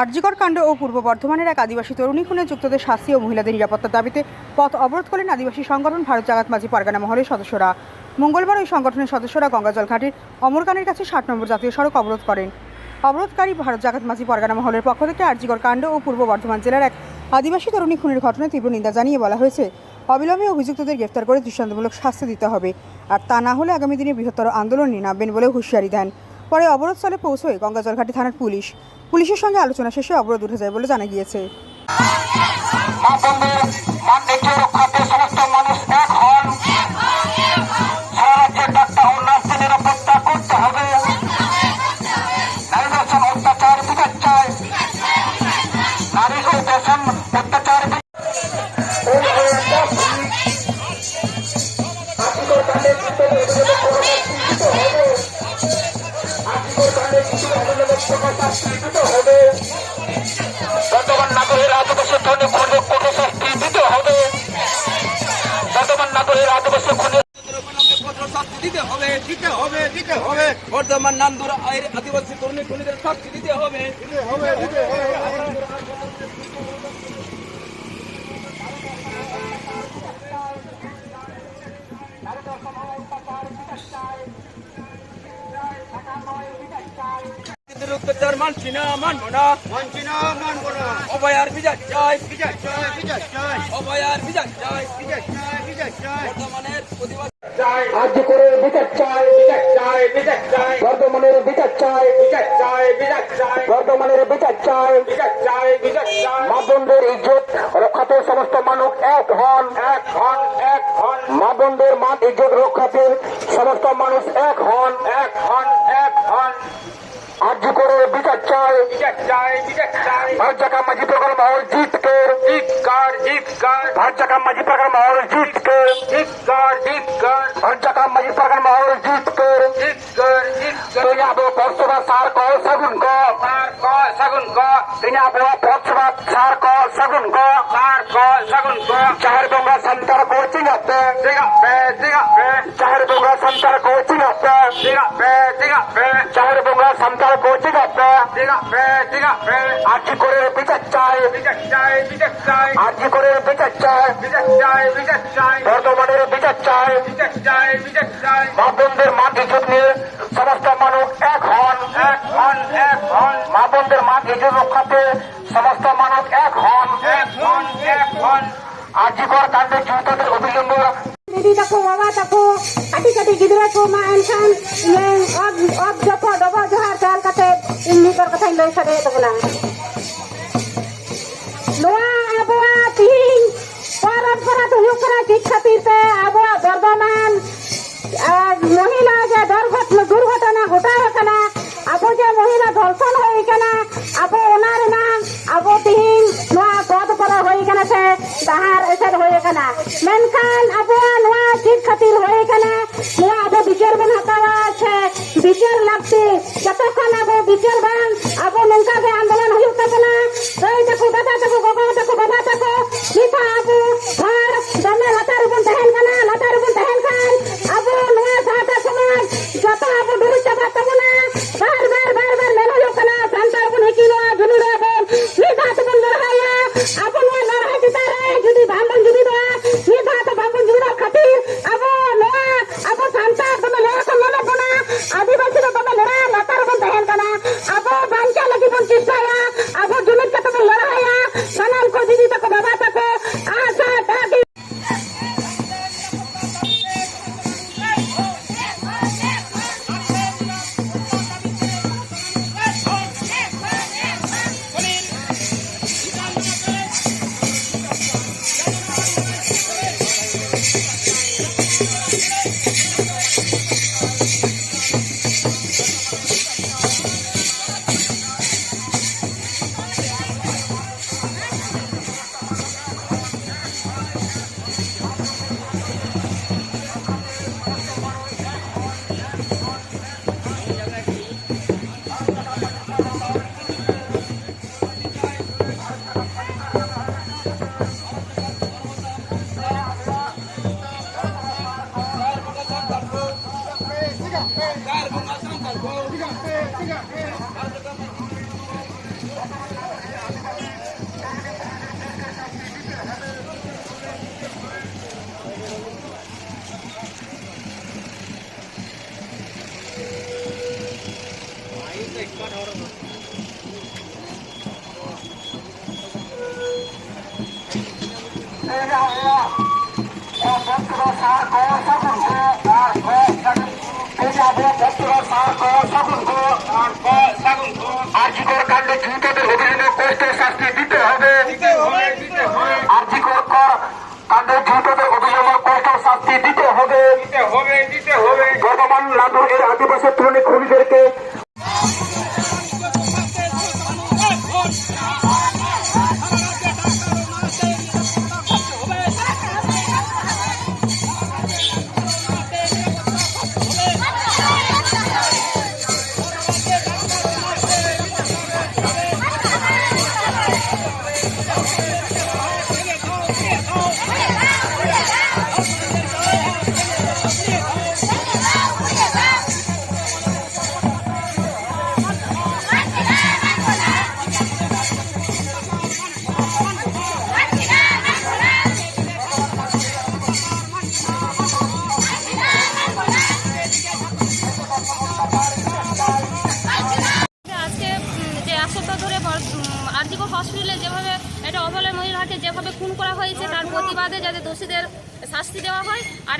আরজিকর কাণ্ড ও পূর্ব বর্ধমানের এক আদিবাসী তরুণী খুনে যুক্তদের শাস্তি ও মহিলাদের নিরাপত্তার দাবিতে পথ অবরোধ করলেন আদিবাসী সংগঠন ভারত জাগাত মাঝি পারগানা মহলের সদস্যরা। মঙ্গলবার ওই সংগঠনের সদস্যরা গঙ্গাজল ঘাটের অমরকানের কাছে ষাট নম্বর জাতীয় সড়ক অবরোধ করেন। অবরোধকারী ভারত জাগাত মাঝি পারগানা মহলের পক্ষ থেকে আরজিকর কাণ্ড ও পূর্ব বর্ধমান জেলার এক আদিবাসী তরুণী খুনের ঘটনায় তীব্র নিন্দা জানিয়ে বলা হয়েছে, অবিলম্বে অভিযুক্তদের গ্রেফতার করে দৃষ্টান্তমূলক শাস্তি দিতে হবে। আর তা না হলে আগামী দিনে বৃহত্তর আন্দোলন নামবেন বলে হুঁশিয়ারি দেন। পরে অবরোধস্থলে পৌঁছয় গঙ্গাজলঘাটি থানার পুলিশ। পুলিশের সঙ্গে আলোচনা শেষে অবরোধ উঠে যায় বলে জানা গিয়েছে। বর্তমান নাগরের আদিবাসী ধনী খুনে দিতে হবে বর্তমান নাগরের আদিবাসী দিতে হবে। দিতে হবে দিতে হবে বর্তমান নান্দুর আদিবাসী তরুণী খুনিদের শাস্তি দিতে হবে দিতে হবে দিতে হবে অত্যাচার মানছি না মানবো না। মানছি না মানবো না। অভয়ার বিচার চাই। বিচার চাই বিচার চাই। অভয়ার বিচার চাই। বিচার চাই বিচার চাই। বর্তমানের প্রতিবাদ আজ করে বিচার চাই বিচার চাই বিচার চাই। বর্তমানের বিচার চাই বিচার চাই বিচার চাই। বর্তমানের বিচার চাই বিচার চাই বিচার চাই। মাদন্ডের ইজ্জত রক্ষাতে সমস্ত মানুষ এক হন এক হন এক হন। মাদন্ডের মান ইজ্জত রক্ষাতে সমস্ত মানুষ এক হন এক হন এক হন। आज को ಬಿಜ ಚಾಯ್ ಬಿಜ ಚಾಯ್ ಬಿಜ ಚಾಯ್ हर जगह मजी प्रकार माहौल जीत के। जीत कर जीत कर। हर जगह मजी प्रकार माहौल जीत के। जीत कर जीत कर। हर जगह मजी प्रकार माहौल जीत के। जीत कर जीत कर। तो दुनिया बो का सार को सगुन को। तो सार को सगुन को। दुनिया बो का सार को सगुन को। सार को सगुन को। चार दोगा संतर को चिंगते जिगा पे जिगा पे। चार दोगा संतर को चिंगते जिगा पे जिगा पे। चार কো চিনাতে চিনাতে চিনাতে আজ করে বিচার চাই। বিচার চাই বিচার চাই। আজ করে বিচার চাই। বিচার চাই বিচার চাই। বর্তমানের বিচার চাই। বিচার চাই বিচার চাই। মা বোনদের মান ইজ্জত নিয়ে সমস্ত মানুষ এক হন। এক হন এক হন। মা বোনদের মান ইজ্জত রক্ষাতে সমস্ত মানুষ এক হন। এক হন এক হন। আজিকর কাণ্ডে জড়িতদের অবিলম্ব Didi tako wawa gidra ko ma ensan yang og og joko dobo johar kal kate ini kor kata indai sare to bula Noa abwa ting parat parat huyuk kara jik khatir te abwa Bardhaman মহিলা যে দুর্ঘটনা দুর্ঘটনা ঘটা কানা আবো যে মহিলা ধর্ষণ হয়ে কানা আবো ওনার না আবো তিহিং নোয়া হয়ে কানা সে তাহার এসের হয়ে কানা মেনখান আবো নোয়া ঠিক খাতির হয়ে কানা নোয়া আবো বিচার বন হাতাওয়া আছে। বিচার লাগছে। যতক্ষণ আবো বিচার আর্জিকর কাণ্ডে ধৃতদের অভিযোগে কষ্টের শাস্তি দিতে হবে আর্জিকর কাণ্ডে ধৃতদের অভিযোগে কষ্টের শাস্তি দিতে হবে বর্তমান নাটকের আদিবাসী তরুণী খুনিদেরকে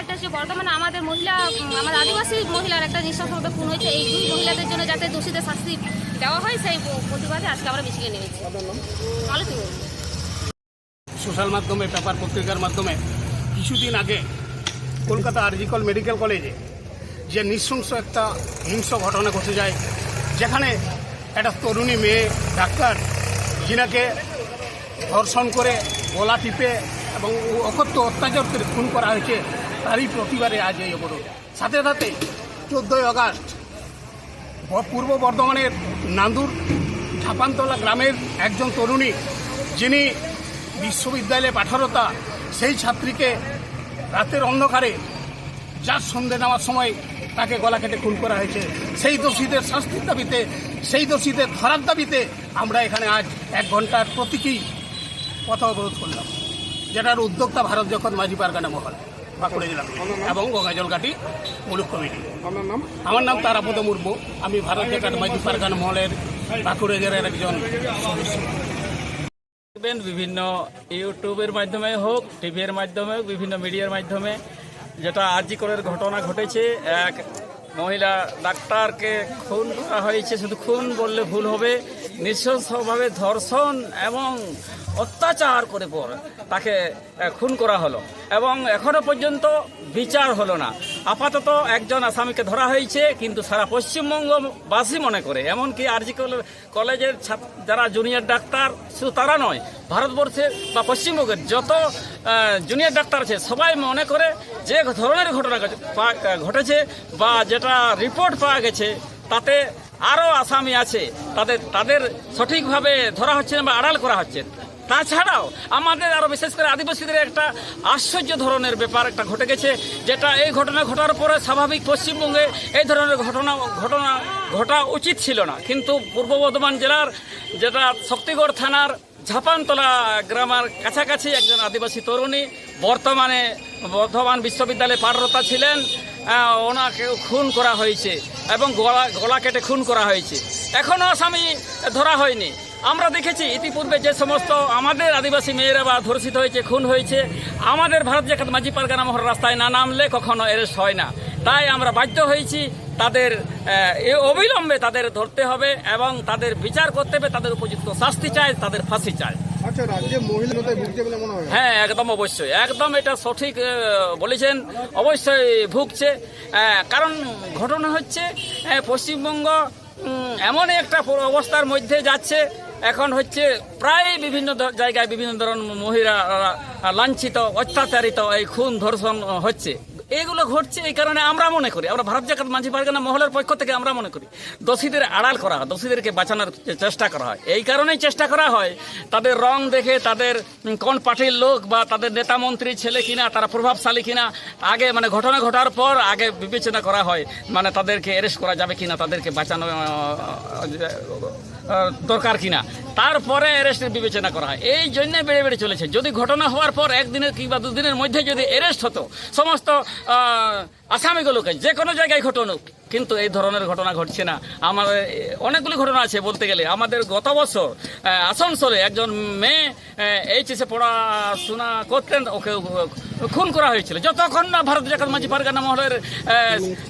একটা যে বর্তমানে আমাদের মহিলা আমার আদিবাসী মহিলার একটা নৃশংসভাবে খুন হয়েছে। এই দুই মহিলাদের জন্য যাতে দোষীদের শাস্তি দেওয়া হয় সেই প্রতিবাদে আজকে আমরা মিছিলে নেমেছি সোশ্যাল মাধ্যমে পেপার পত্রিকার মাধ্যমে কিছুদিন আগে কলকাতা আরজিকল মেডিকেল কলেজে যে নৃশংস একটা হিংস্র ঘটনা ঘটে যায় যেখানে একটা তরুণী মেয়ে ডাক্তার যিনাকে ধর্ষণ করে গলা টিপে এবং অকথ্য অত্যাচার করে খুন করা হয়েছে তারই প্রতিবারে আজ এই অবরোধ। সাথে সাথে চোদ্দোই আগস্ট, ব- পূর্ব বর্ধমানের নান্দুর ঝাপানতলা গ্রামের একজন তরুণী, যিনি বিশ্ববিদ্যালয়ে পাঠারতা, সেই ছাত্রীকে রাতের অন্ধকারে যার সন্ধে নেওয়ার সময় তাকে গলা কেটে খুন করা হয়েছে। সেই দোষীদের শাস্তির দাবিতে, সেই দোষীদের ধরার দাবিতে আমরা এখানে আজ এক ঘণ্টার প্রতীকী পথ অবরোধ করলাম, যেটার উদ্যোক্তা ভারত যখন মাঝি পারগানা মহল। বাঁকুড়া জেলা এবং গঙ্গাজলঘাটি মুলুক কমিটি। আমার নাম? তারাপদ মুর্মু। আমি ভারত জাকাত মাইজু পারগান মহলের বাঁকুড়া জেলার একজন সদস্য। দেখবেন বিভিন্ন ইউটিউবের মাধ্যমে হোক টিভির মাধ্যমে হোক বিভিন্ন মিডিয়ার মাধ্যমে যেটা আজিকরের ঘটনা ঘটেছে এক মহিলা ডাক্তারকে খুন করা হয়েছে, শুধু খুন বললে ভুল হবে। নৃশংসভাবে ধর্ষণ এবং অত্যাচার করে পর তাকে খুন করা হলো। এবং এখনও পর্যন্ত বিচার হলো না। আপাতত একজন আসামিকে ধরা হয়েছে, কিন্তু সারা পশ্চিমবঙ্গবাসী মনে করে। এমনকি আরজি কলে- কলেজের যারা জুনিয়র ডাক্তার, শুধু তারা নয় ভারতবর্ষের বা পশ্চিমবঙ্গের যত জুনিয়র ডাক্তার আছে, সবাই মনে করে যে ধরনের ঘটনা ঘটেছে বা যেটা রিপোর্ট পাওয়া গেছে, তাতে আরও আসামি আছে। তাদের তাদের সঠিকভাবে ধরা হচ্ছে না বা আড়াল করা হচ্ছে। তাছাড়াও আমাদের আরও বিশেষ করে আদিবাসীদের একটা আশ্চর্য ধরনের ব্যাপার একটা ঘটে গেছে, যেটা এই ঘটনা ঘটার পরে স্বাভাবিক পশ্চিমবঙ্গে এই ধরনের ঘটনা ঘটনা ঘটা উচিত ছিল না। কিন্তু পূর্ব বর্ধমান জেলার যেটা শক্তিগড় থানার ঝাপানতলা গ্রামের কাছাকাছি একজন আদিবাসী তরুণী বর্তমানে বর্ধমান বিশ্ববিদ্যালয়ে পাঠরতা ছিলেন ওনাকে খুন করা হয়েছে এবং গলা গলা কেটে খুন করা হয়েছে। এখনও আসামি ধরা হয়নি। আমরা দেখেছি ইতিপূর্বে যে সমস্ত আমাদের আদিবাসী মেয়েরা বা ধর্ষিত হয়েছে খুন হয়েছে আমাদের ভারত জাকাত মাঝি পারগানা মহর রাস্তায় না নামলে কখনো অ্যারেস্ট হয় না। তাই আমরা বাধ্য হয়েছি তাদের এ অবিলম্বে তাদের ধরতে হবে এবং তাদের বিচার করতে হবে তাদের উপযুক্ত শাস্তি চায় তাদের ফাঁসি চায় আচ্ছা হয়? একদম অবশ্যই। একদম এটা সঠিক বলেছেন। অবশ্যই ভুগছে। কারণ ঘটনা হচ্ছে পশ্চিমবঙ্গ এমন একটা অবস্থার মধ্যে যাচ্ছে এখন হচ্ছে প্রায় বিভিন্ন জায়গায় বিভিন্ন ধরনের মহিলা লাঞ্ছিত অত্যাচারিত এই খুন ধর্ষণ হচ্ছে। এগুলো ঘটছে এই কারণে আমরা মনে করি, আমরা ভারত জাকাত মাঝি পারগানা মহলের পক্ষ থেকে আমরা মনে করি, দোষীদের আড়াল করা হয় দোষীদেরকে বাঁচানোর চেষ্টা করা হয়। এই কারণেই চেষ্টা করা হয় তাদের রং দেখে তাদের কোন পার্টির লোক বা তাদের নেতা মন্ত্রী ছেলে কিনা, তারা প্রভাবশালী কিনা, আগে মানে ঘটনা ঘটার পর আগে বিবেচনা করা হয় মানে তাদেরকে অ্যারেস্ট করা যাবে কিনা, তাদেরকে বাঁচানো দরকার কিনা। তারপরে অ্যারেস্টের বিবেচনা করা হয়। এই জন্য বেড়ে বেড়ে চলেছে। যদি ঘটনা হওয়ার পর একদিনের কিংবা দুদিনের মধ্যে যদি অ্যারেস্ট হতো, সমস্ত আসামিগুলোকে যে কোনো জায়গায় ঘটনুক কিন্তু এই ধরনের ঘটনা ঘটছে না। আমাদের অনেকগুলি ঘটনা আছে বলতে গেলে। আমাদের গত বছর আসানসোলে একজন মেয়ে এইচএসে পড়াশোনা করতেন ওকে খুন করা হয়েছিল। যতক্ষণ না ভারত জাকাত মাঝি পারগানা মহলের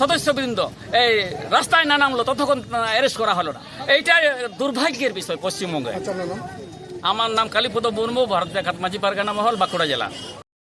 সদস্যবৃন্দ এই রাস্তায় না নামলো ততক্ষণ অ্যারেস্ট করা হলো না। এইটাই দুর্ভাগ্যের বিষয় পশ্চিমবঙ্গে। আচ্ছা আমার নাম কালীপদ মুর্মু ভারত জাকাত মাঝি পারগানা মহল বাঁকুড়া জেলা।